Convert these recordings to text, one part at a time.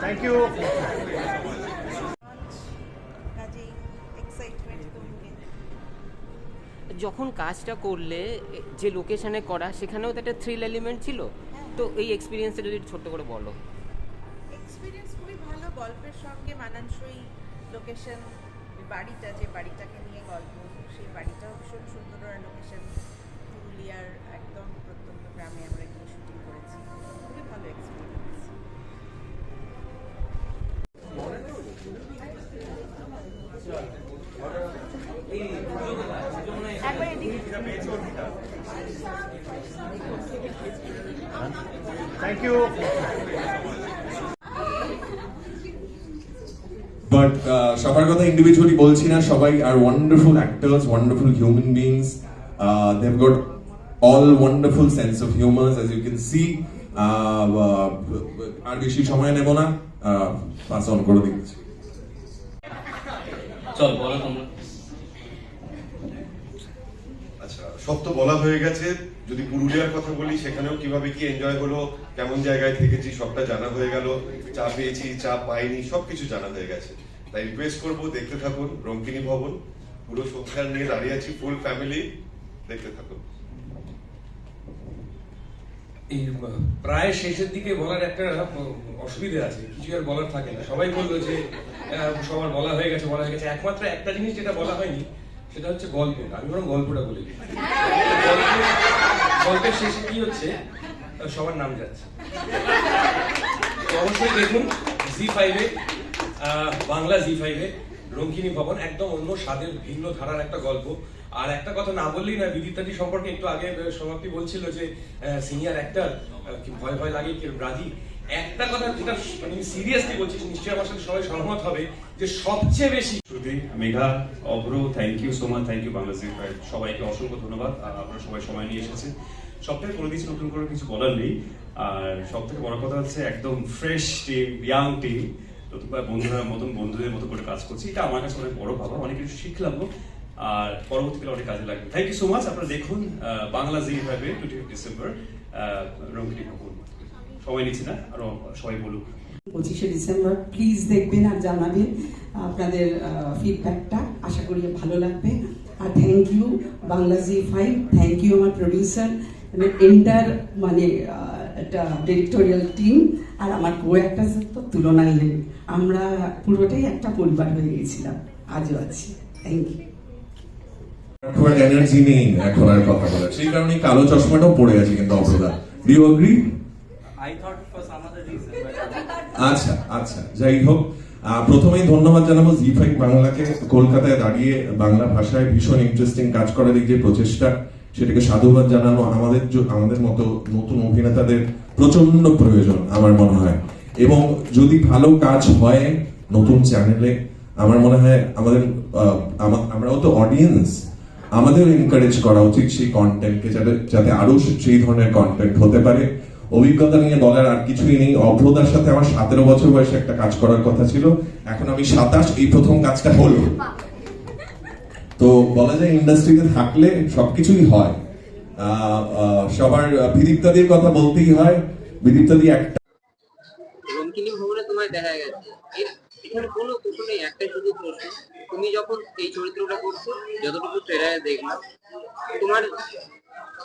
Thank you excitement তো যখন কাজটা করলে যে লোকেশনে করা সেখানেও তো একটা থ্রিল এলিমেন্ট ছিল? তো এই এক্সপিরিয়েন্সটা যদি ছোট্ট করে বলো। এক্সপিরিয়েন্স খুবই ভালো গল্পের সঙ্গে মানানসই লোকেশন বাড়িটা যে বাড়িটাকে নিয়ে গল্প সেই বাড়িটাও ভীষণ সুন্দর লোকেশন পুরুলিয়ার একদম প্রত্যন্ত গ্রামে আমরা গিয়ে শুটিং করেছি। খুবই ভালো এক্সপিরিয়েন্স একবার এদিকে। থ্যাংক ইউ বাট সবার কথা ইন্ডিভিজুয়ালি বলছি না সবাই আর wonderful actors wonderful human beings they have got all wonderful sense of humours as you can see আর বেশি সময় নেব না। পাস অন করে দিচ্ছি। চল বলো তোমরা। আচ্ছা সব তো বলা হয়ে গেছে। যদি পুরুলিয়ার কথা বলি সেখানেও কীভাবে কি এনজয় হলো কেমন জায়গায় থেকেছি সবটা জানা হয়ে গেল। চা পেয়েছি চা পাইনি সবকিছু জানা হয়ে গেছে। তাই রিকোয়েস্ট করব দেখতে থাকুন রঙ্কিনী ভবন। পুরো সংসার নিয়ে দাঁড়িয়ে আছি ফুল ফ্যামিলি দেখতে থাকুন। এই প্রায় শেষের দিকে বলার একটা অসুবিধা আছে, কিছু আর বলার থাকে না। সবাই বলল যে সবার বলা হয়ে গেছে, বলা হয়ে গেছে। একমাত্র একটা জিনিস যেটা বলা হয়নি, সেটা হচ্ছে গল্প আমি বরং গল্পটা বলি গল্পের- শেষে কি হচ্ছে সবার নাম যাচ্ছে। অবশ্যই দেখুন জি ফাইভে বাংলা জি ফাইভে রঙ্গিনী ভবন একদম অন্য স্বাদের ভিন্ন ধারার একটা গল্প। আর একটা কথা না বললেই না বিদিতাদি সম্পর্কে একটু আগে সমাপ্তি বলছিল যে সিনিয়র অ্যাক্টর ভয় ভয় লাগে কি রাজি একটা কথা যেটা আমি সিরিয়াসলি বলছি, নিশ্চয়ই আমার সাথে সবাই সহমত হবে, যে সবচেয়ে বেশি Shruti, Megha, Abhra thank you so much thank you Bangla gym সবাইকে অসংখ্য ধন্যবাদ। আর আপনারা সবাই সময় নিয়ে এসেছেন। সব থেকে করে দিয়েছি নতুন করে কিছু বলার নেই। আর সব থেকে বড় কথা হচ্ছে একদম ফ্রেশ টিম ইয়াং টিম নতুন বন্ধুরা মতন বন্ধুদের মতো করে কাজ করছি। এটা আমার কাছে অনেক বড় ভাবা অনেক কিছু শিখলাম আর পরবর্তীকালে অনেক কাজে লাগবে। থ্যাংক ইউ সো মাচ আপনারা দেখুন বাংলা জি ফাইভে টোয়েন্টি ফিফ ডিসেম্বর রঙ্গিনী ভবন সময় নিচ্ছি না, আরও সবাই বলুক। পঁচিশে ডিসেম্বর প্লিজ দেখবেন আর জানাবেন আপনাদের ফিডব্যাকটা আশা করি ভালো লাগবে। আর thank you Bangla Zee five. Thank you আমার প্রডিউসার মানে এন্টার মানে একটা ডিরেক্টোরিয়াল টিম আর আমার কো একটা তো তুলনাই নেই। আমরা পুরোটাই একটা পরিবার হয়ে গেছিলাম। আজও আছি। থ্যাংক ইউ আর এনার্জি নেই এখন আর কথা বলার। সেই কারণে কালো চশমাটাও পড়ে আছে কিন্তু অ্যাগ্রি reason, but আচ্ছা আচ্ছা যাই হোক। প্রথমেই ধন্যবাদ জানাব জি ফাইভ বাংলাকে। কলকাতায় দাঁড়িয়ে বাংলা ভাষায় ভীষণ ইন্টারেস্টিং কাজ করার এই যে প্রচেষ্টা সেটাকে সাধুবাদ জানানো আমাদের আমাদের মতো নতুন অভিনেতাদের প্রচণ্ড প্রয়োজন আমার মনে হয়। এবং যদি ভালো কাজ হয় নতুন চ্যানেলে আমার মনে হয় আমাদের আমরাও তো অডিয়েন্স আমাদের এনকারেজ করা উচিত সেই কন্টেন্টকে যাতে যাতে আরও সেই ধরনের কন্টেন্ট হতে পারে। অভিজ্ঞতা নিয়ে বলার আর কিছুই নেই। অভ্রদার সাথে আমার সতেরো বছর বয়সে একটা কাজ করার কথা ছিল। এখন আমি সাতাশ, এই প্রথম কাজটা হলো। তো বলা যায় ইন্ডাস্ট্রিতে থাকলে সবকিছুই হয়। সবার বিদীপ্তাদির কথা বলতেই হয়। বিদীপ্তাদি একটা তোমায় দেখা গেছে। এখানে কোনো কিছু নেই একটাই শুধু প্রশ্ন, তুমি যখন এই চরিত্রটা করছ, যতটুকু ট্রেলারে দেখলাম, তোমার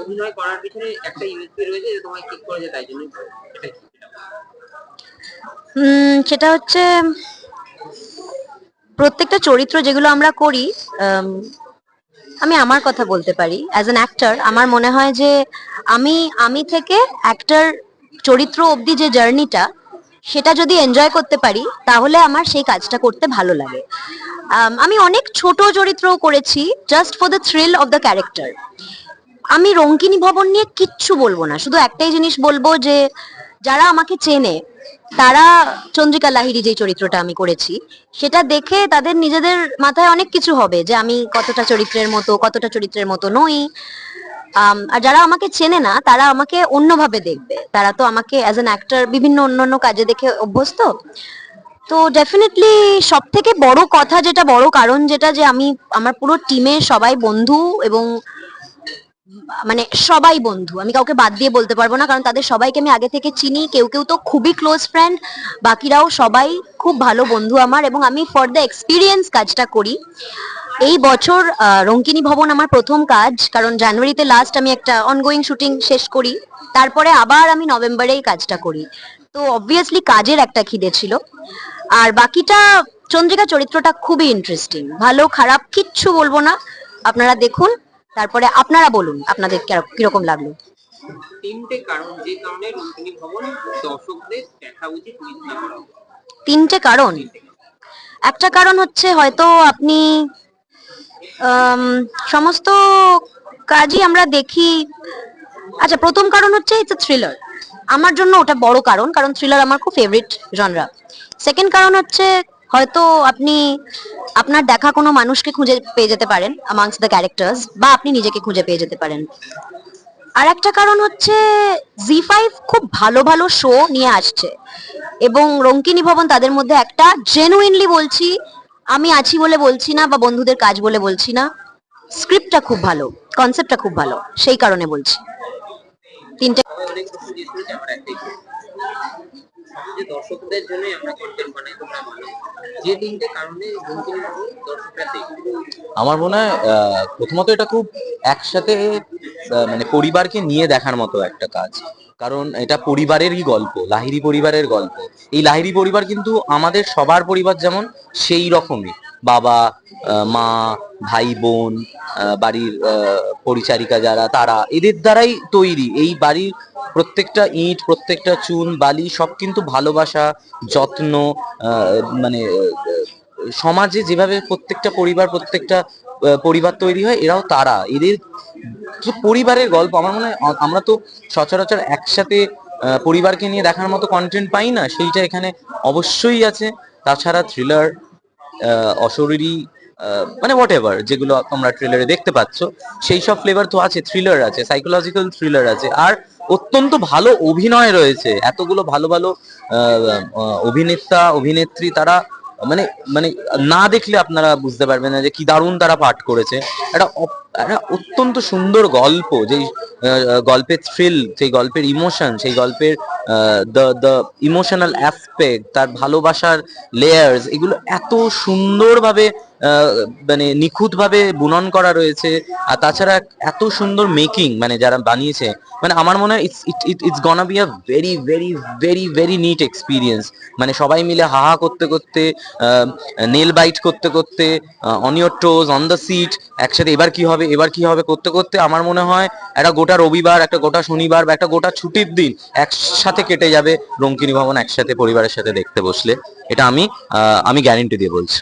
অভিনয় করার পিছনে একটা ইউএসপি রয়েছে যে তোমায় ঠিক করেছে, তাই জন্য সেটা হচ্ছে, প্রত্যেকটা চরিত্র যেগুলো আমরা করি আমি আমার কথা বলতে পারি। অ্যাজ অ্যান অ্যাক্টর আমার মনে হয় যে আমি আমি থেকে অ্যাক্টর চরিত্র অবধি যে জার্নিটা সেটা যদি এনজয় করতে পারি, তাহলে আমার সেই কাজটা করতে ভালো লাগে। আমি অনেক ছোট চরিত্রও করেছি just for the thrill of the character আমি রঙ্কিনী ভবন নিয়ে কিচ্ছু বলব না, শুধু একটাই জিনিস বলব যে, যারা আমাকে চেনে, তারা চন্দ্রিকা লাহিড়ী যে চরিত্রটা আমি করেছি, সেটা দেখে তাদের নিজেদের মাথায় অনেক কিছু হবে যে, আমি কতটা চরিত্রের মতো, কতটা চরিত্রের মতো নই। আর যারা আমাকে চেনে না, তারা আমাকে অন্যভাবে দেখবে। তারা তো আমাকে অ্যাজ অ্যান অ্যাক্টর বিভিন্ন অন্যান্য কাজে দেখে অভ্যস্ত। তো ডেফিনেটলি সব থেকে বড় কথা, যেটা বড় কারণ, যেটা যে আমি, আমার পুরো টিমের সবাই বন্ধু এবং মানে সবাই বন্ধু। আমি কাউকে বাদ দিয়ে বলতে পারব না, কারণ তাদের সবাইকে আমি আগে থেকে চিনি। কেউ কেউ তো খুবই ক্লোজ ফ্রেন্ড বাকিরাও সবাই খুব ভালো বন্ধু আমার এবং আমি ফর দ্য এক্সপিরিয়েন্স কাজটা করি। এই বছর রঙ্কিনী ভবন আমার প্রথম কাজ কারণ জানুয়ারিতে লাস্ট আমি একটা অনগোয়িং শুটিং শেষ করি। তারপরে আবার আমি নভেম্বরেই কাজটা করি। তো অবভিয়াসলি কাজের একটা খিদে ছিল। আর বাকিটা চন্দ্রিকা চরিত্রটা খুবই ইন্টারেস্টিং ভালো খারাপ কিচ্ছু বলব না। আপনারা দেখুন তারপরে আপনারা বলুন আপনাদের কেরক- কীরকম লাগল? তিনটে কারণ যে কারণে ভবন দর্শকদের দেখা উচিত। তিনটে কারণ। একটা কারণ হচ্ছে হয়তো আপনি সমস্ত কাজই আমরা দেখি। আচ্ছা প্রথম কারণ হচ্ছে ইটস থ্রিলার আমার জন্য ওটা বড় কারণ কারণ থ্রিলার আমার খুব ফেভারিট জনরা সেকেন্ড কারণ হচ্ছে, হয়তো আপনি, আপনার দেখা কোনো মানুষকে খুঁজে পেয়ে যেতে পারেন আমাংস দ্য ক্যারেক্টার্স বা আপনি নিজেকে খুঁজে পেয়ে যেতে পারেন। আর একটা কারণ হচ্ছে জি ফাইভ খুব ভালো ভালো শো নিয়ে আসছে। এবং রঙ্কিনী ভবন তাদের মধ্যে একটা জেনুইনলি বলছি আমি আছি বলে বলছি না বা বন্ধুদের কাজ বলে বলছি না স্ক্রিপ্টটা খুব ভালো কনসেপ্টটা খুব ভালো, সেই কারণে বলছি। তিনটে যে দর্শকদের জন্য আমরা কন্টেন্ট বানাই, তোমরা যে তিনটে কারণে দর্শকরা দেখবে আমার মনে হয় প্রথমত এটা খুব একসাথে মানে পরিবারকে নিয়ে দেখার মতো একটা কাজ। কারণ এটা পরিবারেরই গল্প, লাহিড়ী পরিবারের গল্প। এই লাহিড়ী পরিবার কিন্তু আমাদের সবার পরিবার যেমন, সেই রকমই। বাবা মা, ভাই, বোন বাড়ির পরিচারিকা যারা, তারা এদের দ্বারাই তৈরি। এই বাড়ির প্রত্যেকটা ইট, প্রত্যেকটা চুন, বালি সব কিন্তু ভালোবাসা, যত্ন মানে সমাজে যেভাবে প্রত্যেকটা পরিবার প্রত্যেকটা পরিবার তৈরি হয়, এরাও তারা। এদের পরিবারের গল্প। আমার মনে হয় আমরা তো সচরাচর একসাথে পরিবারকে নিয়ে দেখার মতো কন্টেন্ট পাই না। সেইটা এখানে অবশ্যই আছে। তাছাড়া থ্রিলার অশরীরী মানে হোয়াট এভার যেগুলো তোমরা ট্রেলারে দেখতে পাচ্ছ, সেই সব ফ্লেভার তো আছে থ্রিলার আছে সাইকোলজিক্যাল থ্রিলার আছে। আর অত্যন্ত ভালো অভিনয় রয়েছে। এতগুলো ভালো ভালো অভিনেতা, অভিনেত্রী তারা মানে মানে না দেখলে আপনারা বুঝতে পারবেন না যে কি দারুণ তারা পাঠ করেছে। একটা একটা অত্যন্ত সুন্দর গল্প, যেই গল্পের থ্রিল সেই গল্পের ইমোশন সেই গল্পের দ্য দ্য ইমোশনাল অ্যাসপেক্ট তার ভালোবাসার লেয়ার্স এগুলো এত সুন্দরভাবে মানে নিখুঁতভাবে বুনন করা রয়েছে। আর তাছাড়া এত সুন্দর মেকিং মানে যারা বানিয়েছে মানে আমার মনে হয় it's it's gonna be a very very very very neat experience মানে সবাই মিলে হাহা করতে করতে নেল বাইট করতে করতে on your toes on the seat একসাথে এবার কি হবে? এবার কি হবে করতে করতে আমার মনে হয় একটা গোটা রবিবার একটা গোটা শনিবার বা একটা গোটা ছুটির দিন একসাথে কেটে যাবে রঙ্কিনী ভবন একসাথে পরিবারের সাথে দেখতে বসলে। এটা আমি আমি গ্যারেন্টি দিয়ে বলছি।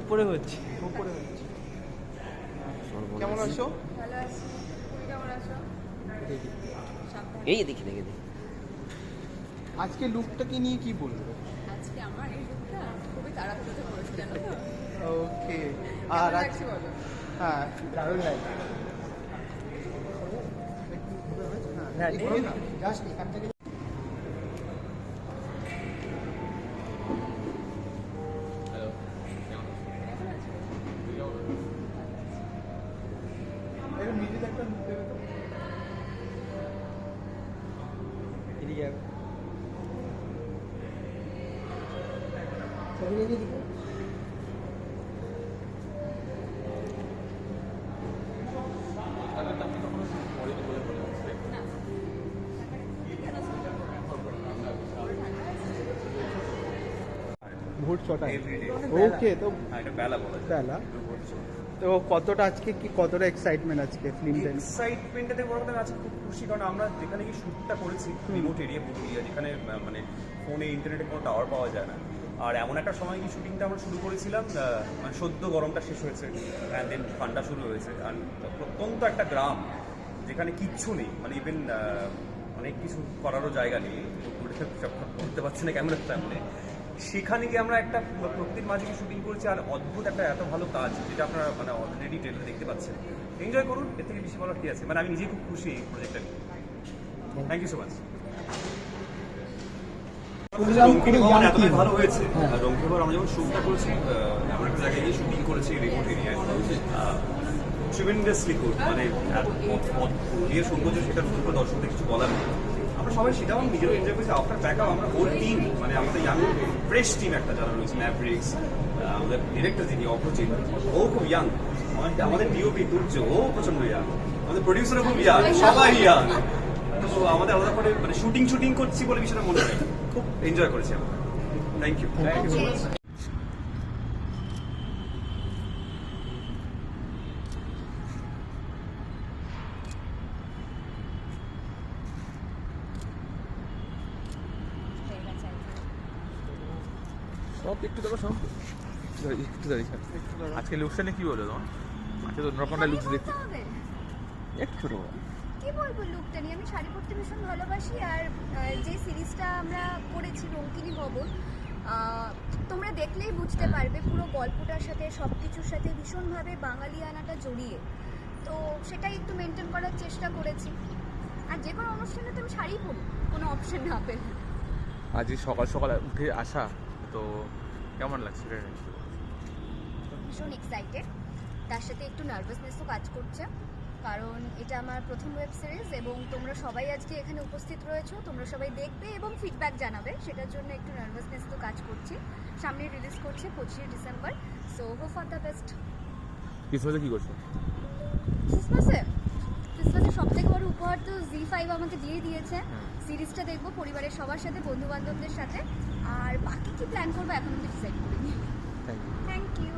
উপরে হচ্ছে কেমন আছো? এই দেখি দেখি দেখি। আজকে লুকটাকে নিয়ে কি বলব? আমার এই লুকটা খুবই তাড়াহুড়োতে করেছে জানো তো? ওকে। আর আজ হ্যাঁ দারুণ লাগছে। হ্যাঁ জাস্ট এখান থেকে এর মিডিল একটা look দেবে তো? ছবি নিয়ে দিয়ে দিবো? ভোর ছটায় ওকে তো বেলা তো কতটা আজকে কি কতটা এক্সাইটমেন্ট আজকে ফিল্মটা এক্সাইটমেন্টটাতে বড় কথা আজকে খুব খুশি কারণ আমরা যেখানে কি শ্যুটটা করেছি রিমোট এরিয়া পুরুলিয়া যেখানে মানে ফোনে ইন্টারনেটে কোনো টাওয়ার পাওয়া যায় না। আর এমন একটা সময় কি শুটিংটা আমরা শুরু করেছিলাম মানে সদ্য গরমটা শেষ হয়েছে অ্যান্ড দেন ঠান্ডা শুরু হয়েছে। আর প্রত্যন্ত একটা গ্রাম যেখানে কিচ্ছু নেই মানে ইভেন অনেক কিছু করারও জায়গা নেই বলতে পারছি না ক্যামেরার সামনে সেখানে গিয়ে আমরা একটা প্রকৃতির মাঝে শুটিং করেছি, আর অদ্ভুত একটা এত ভালো কাজ, যেটা আপনারা মানে অলরেডি ট্রেলার দেখতে পাচ্ছেন। এনজয় করুন, এর থেকে বেশি বলার কি আছে? মানে আমি নিজেই খুব খুশি এই প্রজেক্টটা নিয়ে। Thank you so much Rankini Bhawan এতটাই ভালো হয়েছে। আর ভবন আমরা যখন শুটটা করেছি আহ, একটা জায়গায় গিয়ে শুটিং করেছি রিমোট এরিয়ায়। ট্রিমেন্ডাসলি গুড মানে পুরুলিয়ার সৌন্দর্য সেটা নতুন দর্শকদের কিছু বলার নেই। আমরা সবাই সেটাও নিজেরও এনজয় করেছি। আফটার ব্যাক আমরা হোল টিম মানে আমাদের ইয়াং ফ্রেশ টিম একটা যারা রয়েছে ম্যাভরিক্স আমাদের ডিরেক্টর যিনি অপরচিত ও খুব ইয়াং আমাদের ডিওপি দুর্য ও প্রচণ্ড ইয়াং আমাদের প্রডিউসারও খুব ইয়াং সবাই ইয়াং তো আমাদের আলাদা করে মানে শুটিং শুটিং করছি বলে বিষয়টা মনে হয় খুব এনজয় করেছি আমরা। Thank you thank you so much সব একটু দেখো সব। একটু দাঁড়িয়ে আজকে লুকসটা নিয়ে কি বলো তোমার? আজকে তো অন্যরকম লুকস দেখতে একটু ছোট। কি বলব লুকটা নিয়ে? আমি শাড়ি পরতে ভীষণ ভালোবাসি আর যে সিরিজটা আমরা করেছি রঙ্কিনী ভবন তোমরা দেখলেই বুঝতে পারবে পুরো গল্পটার সাথে সব কিছুর সাথে ভীষণভাবে বাঙালিয়ানাটা জড়িয়ে। তো সেটাই একটু মেনটেন করার চেষ্টা করেছি। আর যে কোনো অনুষ্ঠানে তো আমি শাড়ি পরি কোনো অপশন না পেলে। আজ সকাল সকাল উঠে আসা তো কেমন লাগছে ভীষণ এক্সাইটেড তার সাথে একটু নার্ভাসনেসও কাজ করছে। কারণ এটা আমার প্রথম ওয়েব সিরিজ এবং তোমরা সবাই আজকে এখানে উপস্থিত রয়েছো। তোমরা সবাই দেখবে এবং ফিডব্যাক জানাবে। সেটার জন্য একটু নার্ভাসনেস তো কাজ করছি। সামনে রিলিজ করছে পঁচিশে December. So hope for the best ক্রিসমাসে কি করছ? ক্রিসমাসে? ক্রিসমাসের সব থেকে বড় উপহার তো জি ফাইভ আমাকে দিয়ে দিয়েছে। সিরিজটা দেখব পরিবারের সবার সাথে বন্ধু বান্ধবদের সাথে। আর বাকি কি প্ল্যান করব এখন আমি ডিসাইড করিনি। Thank you